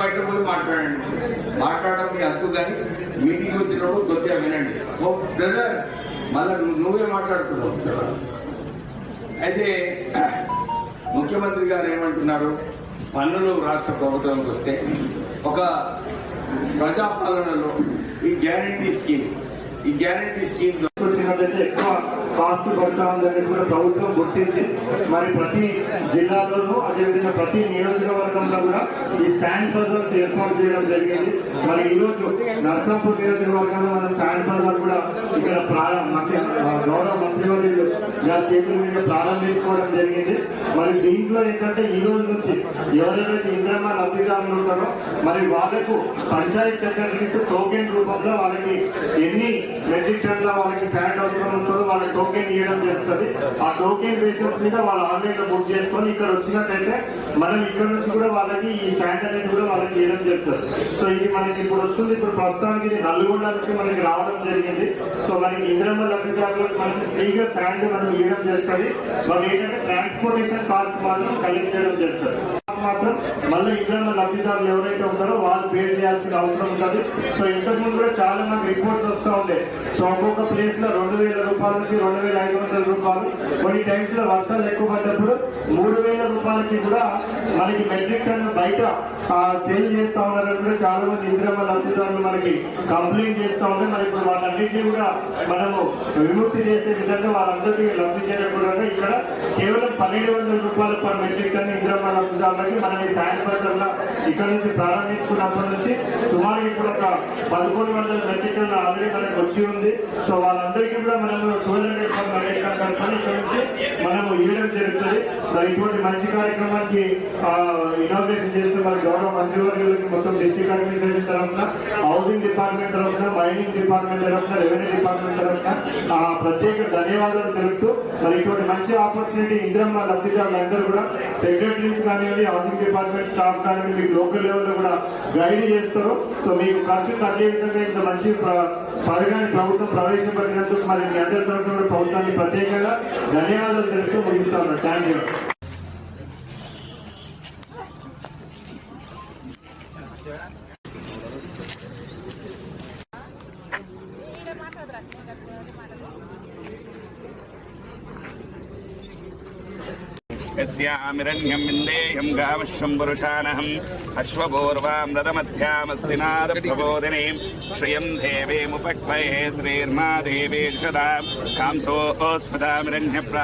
బయట పోయి మాట్లాడండి. మాట్లాడడం మీ హక్కు కానీ మీటింగ్ వచ్చినప్పుడు కొద్దిగా వినండి. ఓ బ్రదర్ మళ్ళీ నువ్వే మాట్లాడుతున్నావు. అయితే ముఖ్యమంత్రి గారు ఏమంటున్నారు? పన్నులు రాష్ట్ర ప్రభుత్వంకి వస్తే ఒక ప్రజాపాలనలో ఈ గ్యారంటీ స్కీమ్ ఈ గ్యారంటీ స్కీమ్ వచ్చినట్లయితే ఎక్కువ కాస్ట్ పడతా ఉందని కూడా ప్రభుత్వం గుర్తించి మరి ప్రతి జిల్లాలోనూ అదేవిధంగా ప్రతి నియోజకవర్గంలో కూడా ఈ శాండ్ బజార్స్ ఏర్పాటు చేయడం జరిగింది. మరి ఈ రోజు నర్సాపూర్ నియోజకవర్గంలో మనం శాండ్ బజార్ కూడా ఇక్కడ ప్రారం- గౌరవ మంత్రివర్యులు ఇలా చేతుల మీద ప్రారంభించుకోవడం జరిగింది. మరి దీంట్లో ఏంటంటే ఈ రోజు నుంచి ఎవరెవరైతే ఇంద్రమ్మ లబ్ధిదారులు ఉంటారో మరి వాళ్ళకు పంచాయత్ సెక్రటరీస్ టోకెన్ రూపంలో వాళ్ళకి ఎన్ని మెట్రిక్ టన్ల వాళ్ళకి శాండ్ వాళ్ళ టోకెన్ ఇవ్వడం జరుగుతుంది. ఆ టోకెన్ బేసిస్ మీద వాళ్ళు ఆన్లైన్లో బుక్ చేసుకొని ఇక్కడ వచ్చినట్టయితే మనం ఇక్కడ నుంచి కూడా వాళ్ళకి ఈ శాండ్ అనేది కూడా వాళ్ళకి ఇవ్వడం జరుగుతుంది. సో ఇది మనకి ఇప్పుడు వస్తుంది. ఇప్పుడు ప్రస్తుతానికి ఇది నల్గొండ నుంచి మనకి రావడం జరిగింది. సో మనకి ఇంద్రమ్మ లబ్ధిదారులకు మనకి ఫ్రీగా శాండ్ మనం ఇవ్వడం జరుగుతుంది. మరి ఏంటంటే ట్రాన్స్పోర్టేషన్ కాస్ట్ మాత్రం కలెక్ట్ చేయడం జరుగుతుంది. మాత్రం మళ్ళీ ఇంద్రమ్మ లబ్ధిదారులు ఎవరైతే ఉంటారో వాళ్ళు పే చేయాల్సిన అవసరం ఉంటుంది. సో ఇంతకు ముందు కూడా చాలా మంది రిపోర్ట్స్ వస్తూ ఉంటాయి సో ఒక్కొక్క ప్లేస్లో రెండు వేల రూపాయల నుంచి రెండు వేల ఐదు వందల రూపాయలు. కొన్ని టైమ్స్లో వర్షాలు ఎక్కువ పడ్డప్పుడు మూడు వేల రూపాయలకి కూడా మనకి మెట్రిక్ టన్ బయట సేల్ చేస్తా ఉన్నారని కూడా చాలా మంది ఇంద్రమ్మ లబ్ధిదారులు మనకి కంప్లైంట్ చేస్తా ఉంటే మరి ఇప్పుడు వాళ్ళన్నింటినీ కూడా మనము విముక్తి చేసే విధంగా వాళ్ళందరికీ లబ్ధి చేయడం ఇక్కడ కేవలం పన్నెండు వందల రూపాయలు పర్ మెట్రిక్ టన్ ఇంద్రమ్మ లబ్ధిదారులకు మనం ఈ శానిటైజర్ లా ఇక్కడ నుంచి ప్రారంభించుకున్నప్పటి నుంచి సుమారు ఇప్పుడు ఒక పదకొండు వందల మెట్రిక్ ఆల్రెడీ మనకు వచ్చి ఉంది. సో వాళ్ళందరికీ కూడా మనము టూ హండ్రెడ్ పర్ మనం మనము ఇవ్వడం జరుగుతుంది. మరి ఇటువంటి మంచి కార్యక్రమానికి ఇనాగ్రేషన్ చేస్తే మన గౌరవ మంత్రివర్యులకి మొత్తం డిస్ట్రిక్ట్ అడ్మినిస్ట్రేషన్ తరఫున హౌసింగ్ డిపార్ట్మెంట్ తరఫున మైనింగ్ డిపార్ట్మెంట్ తరఫున రెవెన్యూ డిపార్ట్మెంట్ తరఫున ఆ, ప్రత్యేక ధన్యవాదాలు తెలుపుతూ మరి ఇటువంటి మంచి ఆపర్చునిటీ ఇంద్రమ్మ లబ్ధిదారులందరూ కూడా సెక్రటరీస్ కానివ్వండి హౌసింగ్ డిపార్ట్మెంట్ స్టాఫ్ కానివ్వండి మీకు లోకల్ లెవెల్లో కూడా గైడ్ చేస్తారు. సో మీకు ఖర్చు తగ్గే విధంగా ఇంత మంచి పథకాన్ని ప్రభుత్వం ప్రవేశపెట్టినందుకు మరి మీ అందరి తరఫున ప్రభుత్వాన్ని ప్రత్యేకంగా కూడా ధన్యవాదాలు తెలుపుతూ ముగిస్తా ఉన్నాను థ్యాంక్ యూ कस्यामिरण्यं विन्देयं गावश्यं पुरुषाणहम् अश्वपूर्वां ददमध्यामस्तिनादप्रबोधिनीं श्रियं देवीमुपक्वये श्रीर्मा देवीक्षदा कांसोऽस्मदामिरण्यप्रा